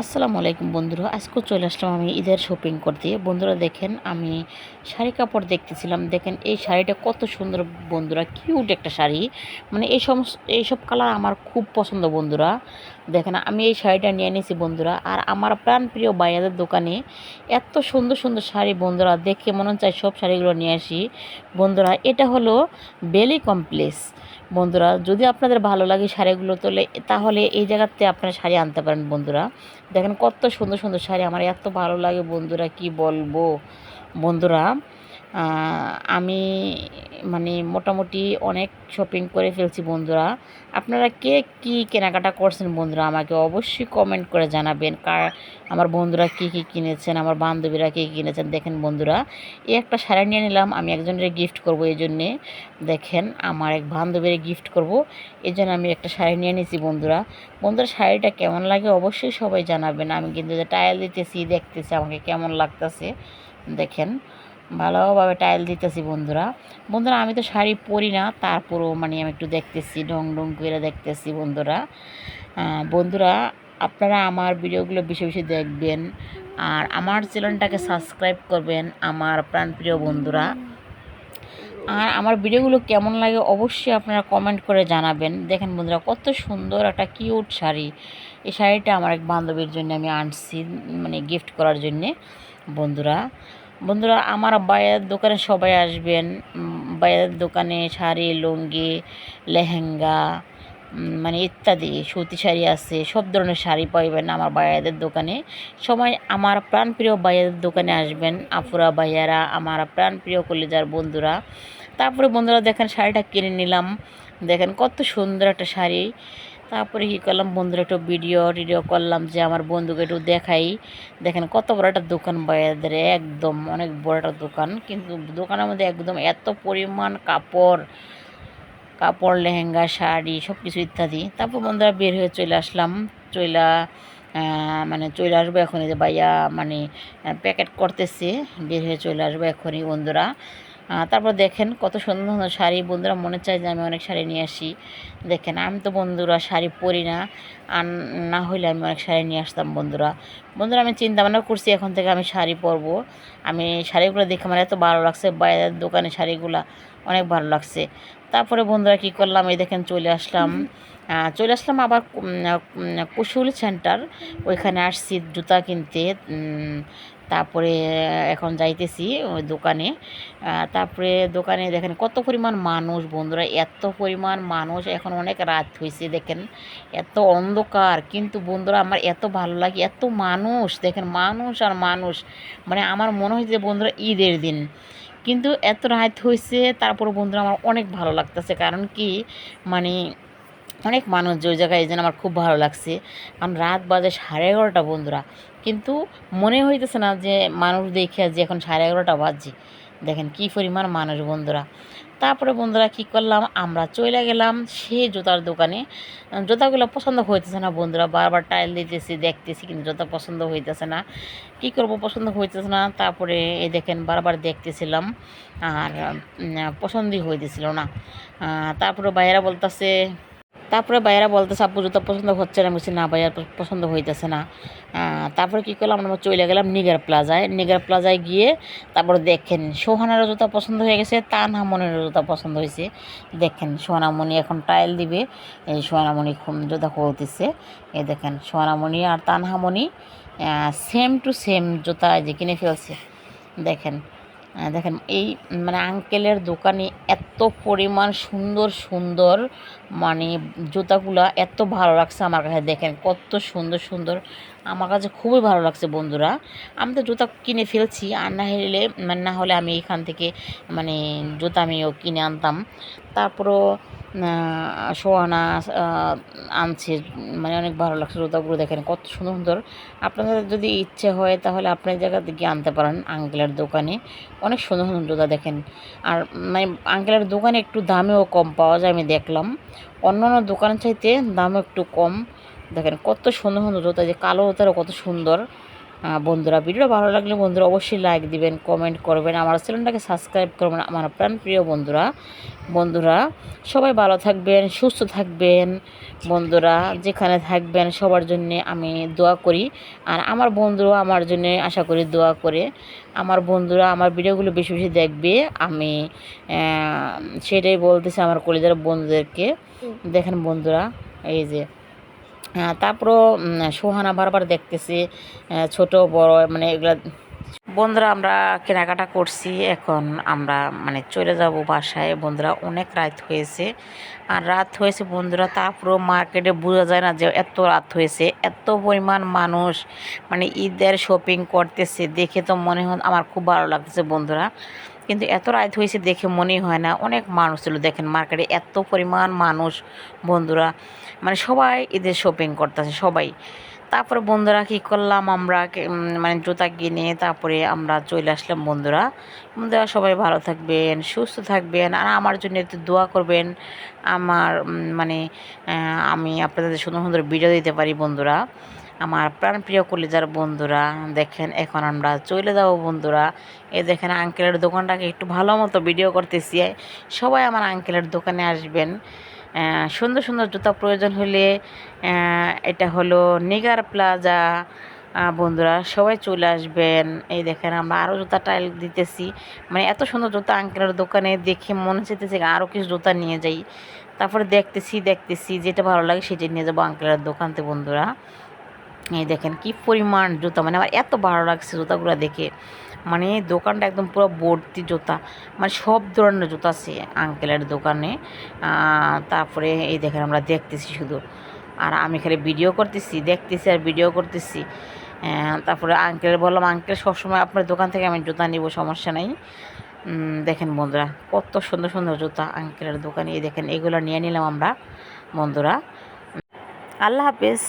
আসসালামু আলাইকুম বন্ধুরা, আজকে চলে আসলাম আমি ঈদের শপিং করতে বন্ধুরা দেখেন, আমি শাড়ি কাপড় দেখতেছিলাম। দেখেন, এই শাড়িটা কত সুন্দর বন্ধুরা কিউট একটা শাড়ি। মানে এই সমস্ত, এইসব কালার আমার খুব পছন্দ বন্ধুরা। দেখেন, আমি এই শাড়িটা নিয়ে নিয়েছি বন্ধুরা, আর আমার প্রাণপ্রিয় বাইয়াদের দোকানে এত সুন্দর সুন্দর শাড়ি বন্ধুরা, দেখে মনে চায় সব শাড়িগুলো নিয়ে আসি। বন্ধুরা, এটা হলো বেলি কমপ্লেক্স বন্ধুরা, যদি আপনাদের ভালো লাগে শাড়িগুলো তোলে তাহলে এই জায়গাতে আপনারা শাড়ি আনতে পারেন বন্ধুরা। দেখেন কত সুন্দর সুন্দর শাড়ি। আমার এত ভালো লাগে বন্ধুরা কি বলব? বন্ধুরা আমি মানে মোটামুটি অনেক শপিং করে ফেলছি বন্ধুরা। আপনারা কে কি কেনাকাটা করছেন বন্ধুরা আমাকে অবশ্যই কমেন্ট করে জানাবেন। কার আমার বন্ধুরা কি কি কিনেছেন, আমার বান্ধবীরা কী কিনেছেন, দেখেন বন্ধুরা। এই একটা শাড়ি নিয়ে নিলাম, আমি একজনের গিফট করব এই জন্যে। দেখেন, আমার এক বান্ধবীর গিফট করব। এই জন্য আমি একটা শাড়ি নিয়ে নিয়েছি বন্ধুরা। বন্ধুরা, শাড়িটা কেমন লাগে অবশ্যই সবাই জানাবেন। আমি কিন্তু টায়াল দিতেছি, দেখতেছি, আমাকে কেমন লাগতেছে। দেখেন ভালোভাবে টাইল দিতেছি বন্ধুরা। বন্ধুরা, আমি তো শাড়ি পরি না, তারপরও মানে আমি একটু দেখতেছি ডং ঢং করে দেখতেছি বন্ধুরা। বন্ধুরা, আপনারা আমার ভিডিওগুলো বেশি বেশি দেখবেন, আর আমার চ্যানেলটাকে সাবস্ক্রাইব করবেন আমার প্রাণপ্রিয় বন্ধুরা। আর আমার ভিডিওগুলো কেমন লাগে অবশ্যই আপনারা কমেন্ট করে জানাবেন। দেখেন বন্ধুরা, কত সুন্দর একটা কিউট শাড়ি। এই শাড়িটা আমার এক বান্ধবীর জন্য আমি আনছি মানে গিফট করার জন্যে, বন্ধুরা। বন্ধুরা, আমার বাইয়ের দোকানে সবাই আসবেন। বাইয়ের দোকানে শাড়ি, লুঙ্গি, লেহেঙ্গা মানে ইত্যাদি, সুতি শাড়ি আছে, সব ধরনের শাড়ি পাইবেন আমার বাইয়াদের দোকানে। সবাই আমার প্রাণপ্রিয় বাইয়াদের দোকানে আসবেন। আফুরা বাইয়ারা আমার প্রাণপ্রিয় কলেজার বন্ধুরা। তারপরে বন্ধুরা, দেখেন শাড়িটা কিনে নিলাম। দেখেন কত সুন্দর একটা শাড়ি। তারপরে কী করলাম, বন্ধুরা একটু ভিডিও টিডিও করলাম যে আমার বন্ধুকে একটু দেখাই। দেখেন কত বড় একটা দোকান বাইরেদের একদম অনেক বড় একটা দোকান। কিন্তু দোকানের মধ্যে একদম এত পরিমাণ কাপড় কাপড়, লেহেঙ্গা, শাড়ি সব কিছু ইত্যাদি। তারপর বন্ধুরা বের হয়ে চলে আসলাম। চইলা মানে চলে আসব এখনই যে ভাইয়া মানে প্যাকেট করতেছে। বের হয়ে চলে আসব এখনই বন্ধুরা। তারপর দেখেন কত সুন্দর সুন্দর শাড়ি। বন্ধুরা, মনে চায় যে আমি অনেক শাড়ি নিয়ে আসি। দেখেন, আমি তো বন্ধুরা শাড়ি পরি না। আর না হইলে আমি অনেক শাড়ি নিয়ে আসতাম বন্ধুরা। বন্ধুরা, আমি চিন্তা ভাবনা করছি এখন থেকে আমি শাড়ি পরবো। আমি শাড়িগুলো দেখে আমার এত ভালো লাগছে বাইরের দোকানে শাড়িগুলো অনেক ভালো লাগছে। তারপরে বন্ধুরা কী করলাম এই দেখেন চলে আসলাম। চলে আসলাম আবার কুশুল সেন্টার। ওইখানে আসছি জুতা কিনতে তারপরে এখন যাইতেছি ওই দোকানে। তারপরে দোকানে দেখেন কত পরিমাণ মানুষ বন্ধুরা এত পরিমাণ মানুষ। এখন অনেক রাত হয়েছে দেখেন এত অন্ধকার। কিন্তু বন্ধুরা আমার এত ভালো লাগে এত মানুষ। দেখেন মানুষ আর মানুষ। মানে আমার মনে হয় হয়েছে বন্ধুরা ঈদের দিন। কিন্তু এত রাত হয়েছে তারপর বন্ধুরা আমার অনেক ভালো লাগতেছে। কারণ কি? মানে অনেক মানুষ যে ওই জায়গায় এই জন্য আমার খুব ভালো লাগছে। কারণ রাত বাজে সাড়ে এগারোটা বন্ধুরা। কিন্তু মনে হইতেছে না যে মানুষ দেখে যে এখন সাড়ে এগারোটা বাজছে। দেখেন কী পরিমাণ মানুষ বন্ধুরা। তারপরে বন্ধুরা কী করলাম? আমরা চলে গেলাম সে জুতার দোকানে। জুতাগুলো পছন্দ হইতেছে না বন্ধুরা, বারবার টাইল দিতেছি, দেখতেছি কিন্তু জুতা পছন্দ হইতেছে না। কি করব, পছন্দ হইতেছে না। তারপরে এ দেখেন বারবার দেখতেছিলাম আর পছন্দই হইতেছিল না। তারপরে বাইরা বলতেছে তারপরে বাইরা বলতেছে আপু জুতো পছন্দ হচ্ছে না। বলছি, না ভাইয়ার পছন্দ হইতেছে না। তারপরে কী করলাম, আমরা চলে গেলাম নিগার প্লাজায়। নিগার প্লাজায় গিয়ে তারপরে দেখেন, সোহানারও জুতা পছন্দ হয়ে গেছে, তানহামনিরও জুতা পছন্দ হয়েছে। দেখেন, সোহানামণি এখন টাইল দিবে। এই সোহানামণি জুতা খুলতেছে। এই দেখেন, সোহানামণি আর তানহামণি সেম টু সেম জুতা যে কিনে ফেলছে। দেখেন দেখেন, এই মানে আঙ্কেলের দোকানে এত পরিমাণ সুন্দর সুন্দর মানে জুতাগুলা এত ভালো লাগছে আমার কাছে। দেখেন, কত সুন্দর সুন্দর। আমার কাছে খুবই ভালো লাগছে, বন্ধুরা। আমি তো জুতা কিনে ফেলছি, আর না হলে মানে না হলে আমি এখান থেকে মানে জুতা আমিও কিনে আনতাম। তারপরও সোয়ানা আনছে মানে অনেক ভালো লাগছে জুতাগুলো দেখেন, কত সুন্দর সুন্দর। আপনাদের যদি ইচ্ছে হয়, তাহলে আপনার জায়গা থেকে আনতে পারেন আঙ্কেলের দোকানে। অনেক সুন্দর সুন্দর জুতা দেখেন। আর মানে আঙ্কেলের দোকানে একটু দামেও কম পাওয়া যায়, আমি দেখলাম। অন্য অন্য দোকানের চাইতে দামও একটু কম। দেখেন কত সুন্দর সুন্দর জুতা যে কালো জুতারও কত সুন্দর। বন্ধুরা ভিডিও ভালো লাগলে বন্ধুরা অবশ্যই লাইক দিবেন কমেন্ট করবেন। আমার চ্যানেলটাকে সাবস্ক্রাইব করবেন আমার প্রাণ প্রিয় বন্ধুরা। বন্ধুরা সবাই ভালো থাকবেন সুস্থ থাকবেন বন্ধুরা যেখানে থাকবেন সবার জন্যে আমি দোয়া করি। আর আমার বন্ধুরা আমার জন্য আশা করি দোয়া করে। আমার বন্ধুরা আমার ভিডিওগুলো বেশি বেশি দেখবে। আমি সেটাই বলতেছি আমার কলেজের বন্ধুদেরকে। দেখেন বন্ধুরা এই যে তারপরও উম, সোহানা বারবার দেখতেছি ছোট বড় মানে এগুলা বন্ধুরা আমরা কেনাকাটা করছি এখন আমরা মানে চলে যাব বাসায়। বন্ধুরা অনেক রাত হয়েছে। আর রাত হয়েছে বন্ধুরা তারপরেও মার্কেটে বোঝা যায় না যে এত রাত হয়েছে। এত পরিমাণ মানুষ মানে ঈদের শপিং করতেছে দেখে তো মনে হয় আমার খুব ভালো লাগতেছে বন্ধুরা। কিন্তু এত রাত হয়েছে দেখে মনেই হয় না। অনেক মানুষ ছিল, দেখেন মার্কেটে এত পরিমাণ মানুষ, বন্ধুরা। মানে সবাই ঈদের শপিং করতেছে, সবাই। তারপরে বন্ধুরা কী করলাম আমরা মানে জুতা কিনে তারপরে আমরা চলে আসলাম বন্ধুরা। বন্ধুরা সবাই ভালো থাকবেন, সুস্থ থাকবেন, আর আমার জন্য একটু দোয়া করবেন। আমার মানে আমি আপনাদের সুন্দর সুন্দর ভিডিও দিতে পারি বন্ধুরা। আমার প্রাণপ্রিয় কলিজার বন্ধুরা, দেখেন এখন আমরা চলে যাব বন্ধুরা। এই দেখেন আঙ্কেলের দোকানটাকে একটু ভালো মতো ভিডিও করতেছি। সবাই আমার আঙ্কেলের দোকানে আসবেন। সুন্দর সুন্দর জুতা প্রয়োজন হলে এটা হলো নিগার প্লাজা বন্ধুরা, সবাই চলে আসবেন। এই দেখেন আমরা আরও জুতা টাইল দিতেছি। মানে এত সুন্দর জুতা আঙ্কেলের দোকানে দেখে মনে চেতেছে আরও কিছু জুতা নিয়ে যাই। তারপরে দেখতেছি দেখতেছি, যেটা ভালো লাগে সেটা নিয়ে যাব আঙ্কেলের দোকানতে বন্ধুরা। এই দেখেন কি পরিমাণ জুতা। মানে আমার এত ভালো লাগছে জুতাগুলো দেখে। মানে দোকানটা একদম পুরো ভর্তি জুতা। মানে সব ধরনের জুতা আছে আঙ্কেলের দোকানে। তারপরে এই দেখেন আমরা দেখতেছি শুধু। আর আমি খালি ভিডিও করতেছি, দেখতেছি আর ভিডিও করতেছি। তারপরে আঙ্কেল বললাম আঙ্কেল সবসময় আপনার দোকান থেকে আমি জুতা নিব, সমস্যা নেই। দেখেন বন্ধুরা, কত সুন্দর সুন্দর জুতা আঙ্কেলের দোকানে। এই দেখেন, এগুলো নিয়ে নিলাম আমরা, বন্ধুরা। আল্লাহ হাফেজ।